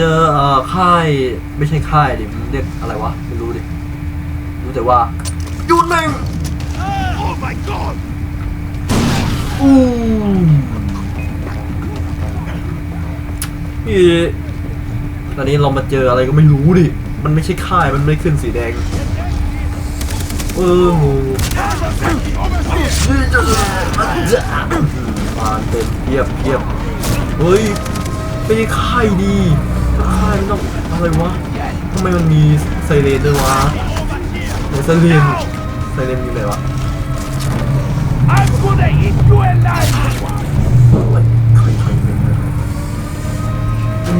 เจอเอ่อค่ายไม่ใช่ค่ายดิมันเรียกอะไรวะไม่รู้ดิรู้แต่ว่าหยุดแม่ง Oh my god! อู้นี่ตอนนี้เรามาเจออะไรก็ไม่รู้ดิมันไม่ใช่ค่ายมันไม่ขึ้นสีแดงเออโหฟานเต็มเพียบเพียบเฮ้ยไม่ใช่ค่ายดี ค่ายมันต้องอะไรวะทำไมมันมีไซเรนด้วยวะไหนไซเรนไซเรนอยู่ไหนวะโอ้ยใครใครเป็นอะไร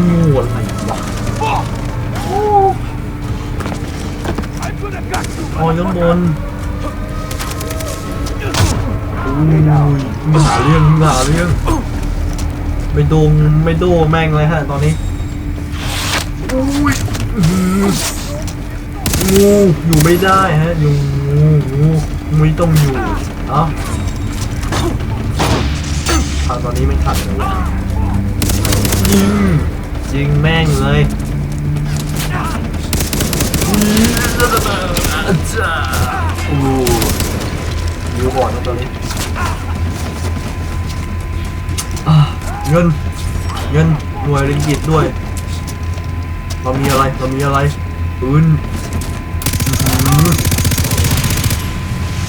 งูอะไรวะ Fuck! I'm gonna cut you! อ๋อยังบนอุ้ยมึงหาเรื่องมึงหาเรื่องไม่โดงไม่โดแม่งเลยฮะตอนนี้อุ้ยอื้อหือ งูอยู่ไม่ได้ฮะอยู่งูงูไม่ต้องอยู่เอ้าทางตอนนี้ไม่ขัดเลยวะยิงยิงแม่งเลยจ้าโอ้ยิวก่อนนะตอนนี้อะเงิน เงินหน่วยริงกิตด้วย เรามีอะไรเรามีอะไรปืนอื้อหือ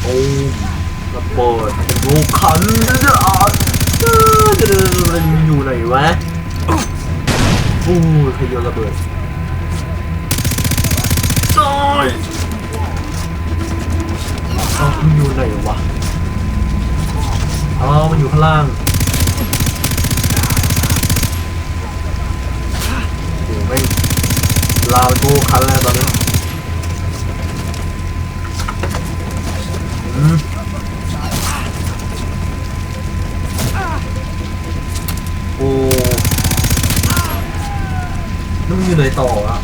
โอ้ระเบิดเป็นลูกขันจะอ่านจะมันอยู่ไหนวะโอ้ยใครโยนระเบิดตายอ้ามันอยู่ไหนวะอ๋อมันอยู่ข้างล่าง นุ่มอยู่ไหนต่ออะ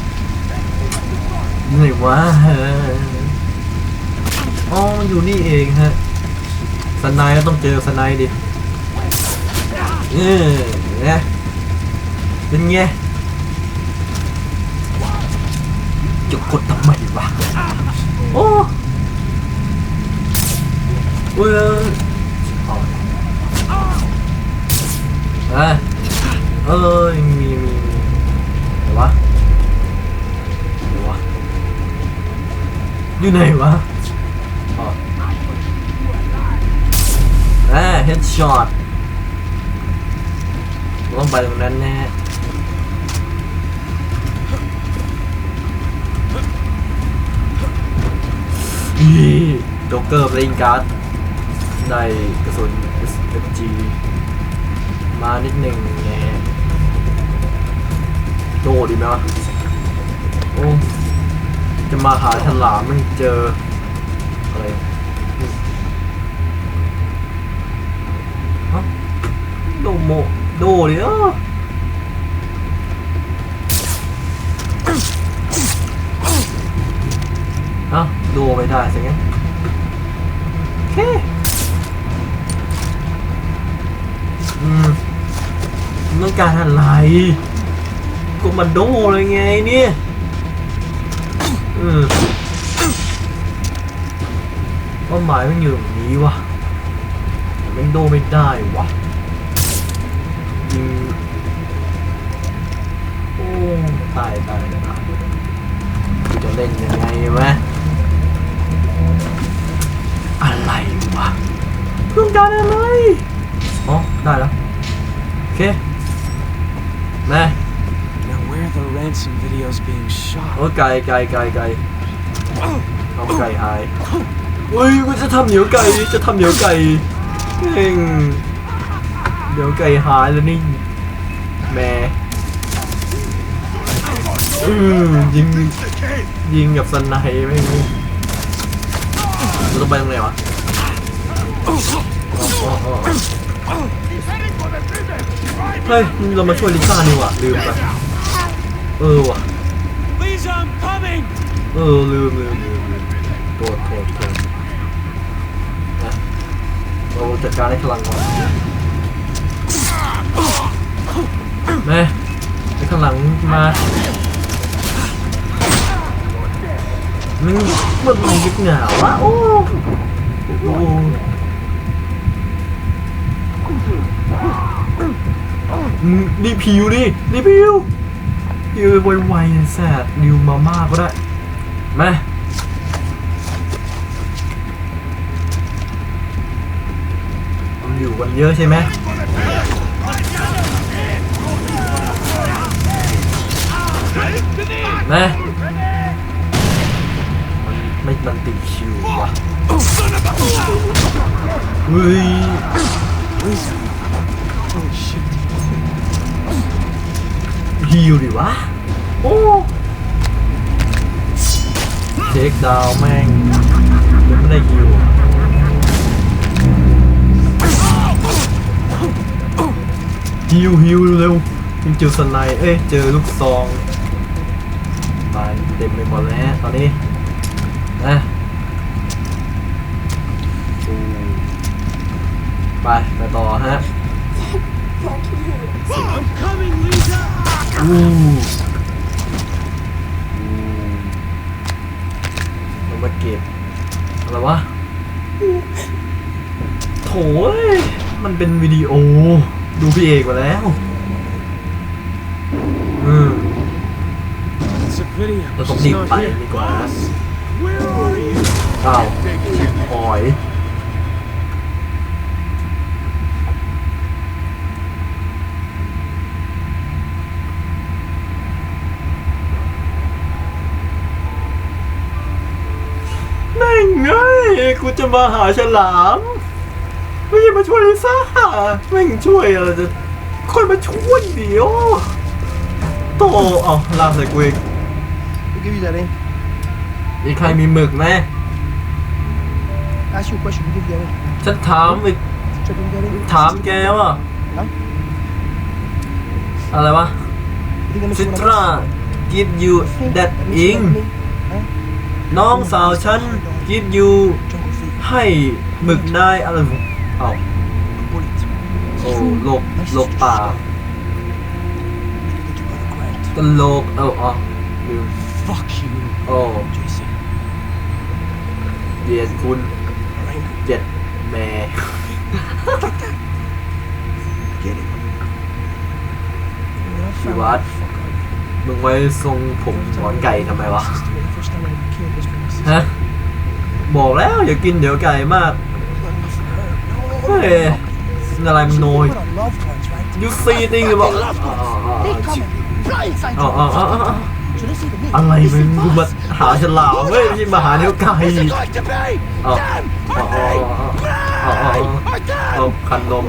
อยู่ไหนวะฮะอ๋ออยู่นี่เองฮะสนด์ก็ต้องเจอสนด์ดิเออนี่ยเป็นไงจะกดทำไมวะโอ้เว้ยเออะเอ้ยมีมีมีไหนวะไหนวะ อยู่ไหนวะอ๋ออ่าเฮดช็อตต้องไปตรงนั้นแน่นี่โจ๊กเกอร์เพลงการ์ดได้กระสุน SMG มานิดหนึ่งแง่โดดีไหมวะโอ้ จะมาหาฉลามมันเจอ อะไรฮะโดโมโดดิเออเอ้าโดไม่ได้สิงั้นโอเคอืมมึงต้องการอะไรก็มาโดเลยไงเนี่ย เป้าหมายมันอยู่ตรงนี้วะแต่แม่งโดไม่ได้วะยิงโอ้ตายตายตายจะเล่นยังไงวะอะไรวะต้องการอะไรอ๋อได้แล้วโอเคแม่ where are the ransom videos being shot? โอ้ไก่ไก่ไก่ไก่ทำไก่หายเฮ้ยกูจะทำเหนียวไก่จะทำเหนียวไก่เองเดี๋ยวไก่หายแล้วนี่แม่อืมยิงยิงกับสไนไม่รู้เราต้องไปตรงไหนวะเฮ้ย เรามาช่วยลิซ่านี่หว่ะลืมไป เออว่ะ Lisa, I'm coming! เออลืมลืมลืมลืมโทษโทษโทษนะเราจัดการให้พลังก่อนแม่ไอ้ขางหลังมามันมันมันยึดเหงาวะโอ้โอ้มึงรีบพิวดิรีบพิว พิวไวๆแสบดิวมามากก็ได้มามันอยู่กันเยอะใช่ไหมนะมันไม่มันติดคิววะเฮ้ย Holy shit. ฮิวดิวะ โอ้เทคดาวน์แม่งยังไม่ได้ฮิวฮิวฮิวเร็วยังเจอสไนเอ้ยเจอลูกซองตายเต็มไปหมดแล้วตอนนี้นะโอ้ไปไปต่อฮะ I'm coming, Lisa! อู้เรามาเก็บอะไรวะ โถยมันเป็นวิดีโอ ดูพี่เอกมาแล้วอืม It's a video. เราต้อง She's รีบ not ไป here. ดีกว่า Where are you? อ้าว หอย นั่งไงกูจะมาหาฉลามไม่ใช่มาช่วยลิซ่าแม่งช่วยอะไรจะค่อยมาช่วยเดี๋ยวโตเอาลากใส่กูอีก We'll give you that in. มีใครมีหมึกไหม Ask you a question, we'll give you that in. ฉันถามอีก Check in, get in. ถามแกว่าฮะ อะไรวะ You think I'm ซิ missing ต one รา of give you us? Think that I'm missing อิง one of me? Huh? น้องสาวฉัน give you Jungle fever. ให้หมึกได้อะไรของเอ้า Bullet. โอ้โลกโลกป่า Look at your brother Grant. ตลกเอออ๋อลืม Fuck you. โอ้ Jason. เดียดคุณ You're angry. เจ็ดแม่ Get it. You're not You found what? the fuck out. มึงไว้ทรงผมหงอนไก่ทำไมวะ ฮะ บอกแล้วอย่ากินเดี๋ยวไก่มาก เฮ้ยอะไรมันโนยยูซีติงหรือเปล่าอ๋ออ๋ออ๋ออะไรมึงกูมาหาฉลามเว้ยที่มาหาเนื้อไก่อ๋ออ๋ออ๋ออ๋คันลม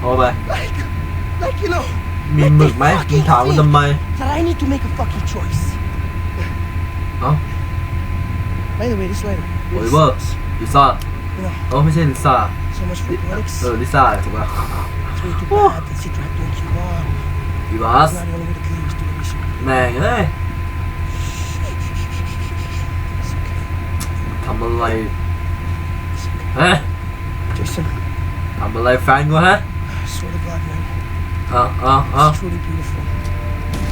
เอาไปมีหมึกไหมมึงถามกูทำไมอ๋อ By the way, this letter. โอลิเวอร์ลิซ่า You know, เออไม่ใช่ลิซ่า so much for politics. เออลิซ่าถูกป่ะ It's way too Oh. bad that Citra had to let you on. อีวาส It's not the only way to clear was doing this. แม่งเอ้ย It's okay. ทำอะไร It's okay. ฮะ Jason, ทำอะไรแฟนกูฮะ I swear to God, man. เอ้าเอ้าเอ้า It's truly beautiful.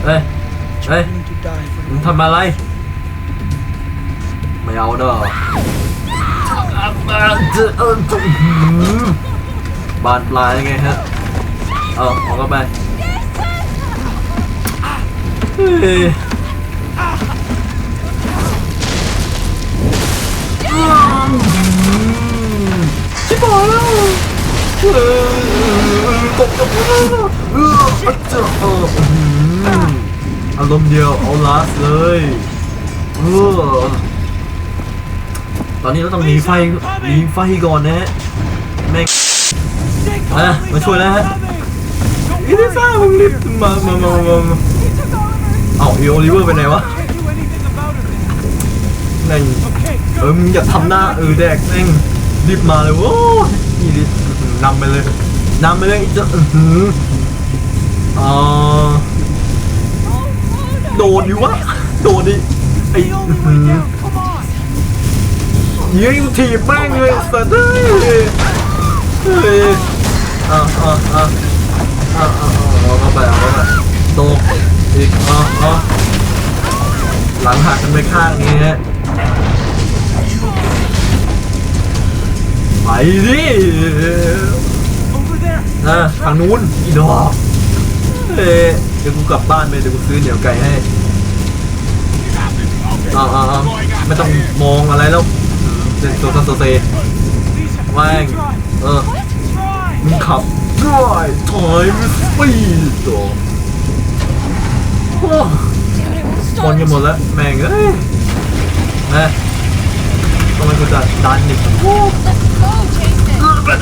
เอ้ย That Hey. you're willing to die for มึง the ทำอะไร ไม่เอาเด้ออะอะเจ้าเออจุ๊หือบานปลายยังไงฮะ เอาออกกันไปชิบหายแล้วตกกับเออเออเจ้าเอออื้อหืออารมณ์เดียวเอาลาสเลยเออ ตอนนี้เราต้องหนีไฟหนีไฟก่อนนะฮะแม่ง Stay Ah, calm, which Lisa. one, I'm eh? coming. Don't อีลิซ่ามึงรีบมามามามาเอาอีโอลิเวอร์ไปไหนวะแม่งเออมึงอย่าทำหน้าเออแดกแม่งรีบมาเลยโว้ยนี่รีบนำไปเลยนำไปเลยจะอือหืออ่าโดดดิวะโดดดิไอ้ ยิงถีบแม่งเลยสัตว์เอ้ยเฮ้ยอะอะอะอะอะอะเอาเข้าไปเอาเข้าไปโตอีกอ๋ออ๋อหลังหักกันไปข้างนี้ฮะไปดินะทางนู้นอีดอกเอ้ยเดี๋ยวกูกลับบ้านไปเดี๋ยวกูซื้อเหนียวไก่ให้อ๋ออ๋ออ๋อไม่ต้องมองอะไรแล้ว เล่นโซซัสโซเซแม่งเออมึงขับด้ถอยไม่ปีดโอ้โห Dude, it won't คน start. กันหมดแล้วแม่งเอ้ยนะทำไมกูจะดันอีกโอ้เครื่อ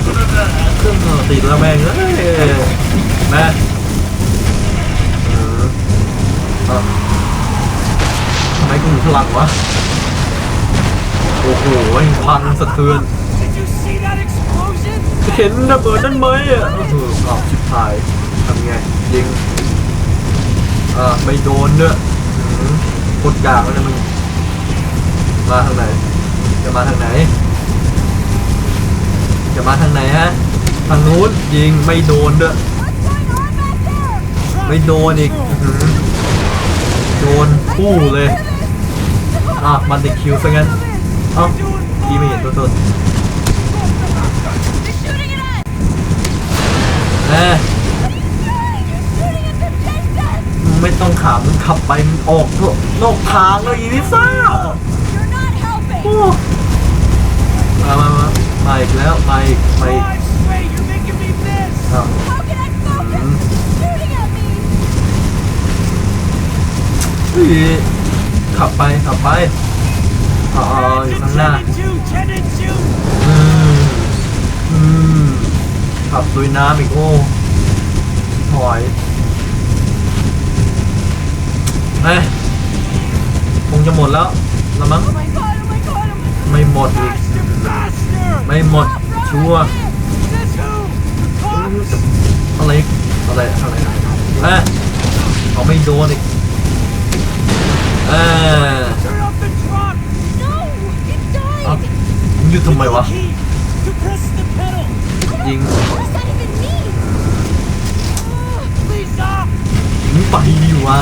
งติดแล้วแม่งเอ้ยแม่ทำไมกูถึงพลังวะ อ้โหพังสะเทือนเห็นระเบิดนั่นไหมอะเอออ้าวชิบหายทำไงยิงอ่าไม่โดนเนอะอืมโคตรกากแล้วนะมึงมาทางไหน จะมาทางไหน จะมาทางไหนฮะทางนู้นยิงไม่โดนเด้อไม่โดนอีกโดนคู่เลยอะมันติดคิวซะงั้น อ้าพี่ไม่เห็นตัวตนเออไม่ต้องขามันขับไปมันออกนอกทางเลยอีนิซ่าโอ้มามามาไปแล้วไปไปขับไปขับไป อ๋ออยู่ข้างหน้าอืมอืมขับลุยน้ำอีกโอ้ถอยเอ้ยคงจะหมดแล้วละมั้งไม่หมดอีกไม่หมดชัวร์อะไรอะไรอะไรเอ้ยเขาไม่โดนอีกเอ้ย Turn off the truck. No, it died. เอ้ามึง หยุดทำไมวะ ยิงยิงไปดิวะ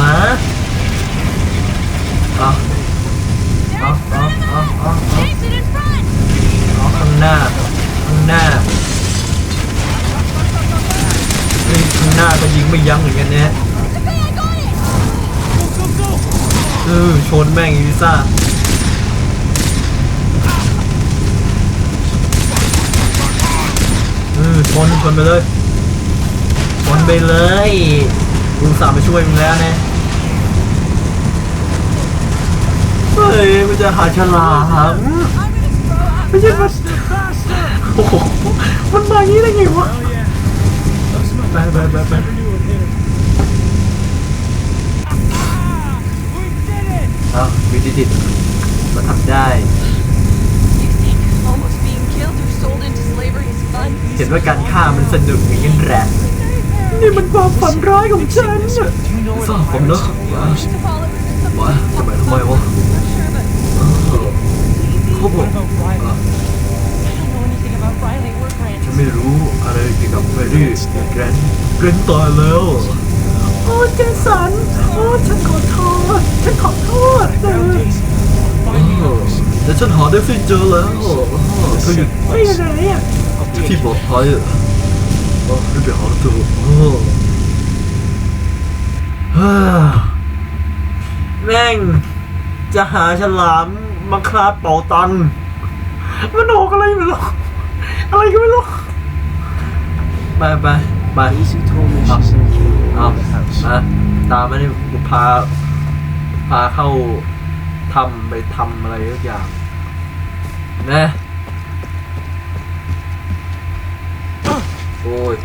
เอาเอาเอาเอาเอาเอา Jason in front. เอข้างหน้าข้างหน้าเฮ้ยข้างหน้าก็ยิงไม่ยั้งเหมือนกันเนี่ยเออชนแม่งอีลิซ่าเออ ชนชนไปเลยชนไปเลยกูสามไปช่วยมึงแล้วนะเฮ้ยมันจะหาฉลามไม่ใช่มันโอ้โหมันมาอย่างนี้ได้ไงวะไปไปไปไปเอาวิธีดิบราทำได้ เห็นว่าการฆ่ามันสนุกอย่างนั้นแหละนี่มันความฝันร้ายของฉันน่ะทราบผมเนอะว้า It's a follower or something. ว้าทำไมทำไมวะ Not sure, but เออเขาบอก What about Riley? I don't know anything about Riley or ฉัน Grant. ไม่รู้อะไรเกี่ยวกับแมรี่แกรนแกรนตายแล้วโอ้เจสันโอ้ฉันขอโทษฉันขอโทษ I นะ found Daisy. เอ Finally อ knows. แต่ฉันหาได้ซี่เจอแล้วเออเธออยู่ไม่ยังไงอะ I'll take ที่ it. ปลอดภัยอะเออรีบไปหาแม่ง จะหาฉลามมาคราดเป่าตังค์มันออกอะไรไม่รู้อะไรก็ไม่รู้ไปไปไป Daisy told me she's in Kate เอา in the house. มาตามมานี่กูพา พาเข้าทำไปทำอะไรสักอย่าง นะ โอ้ย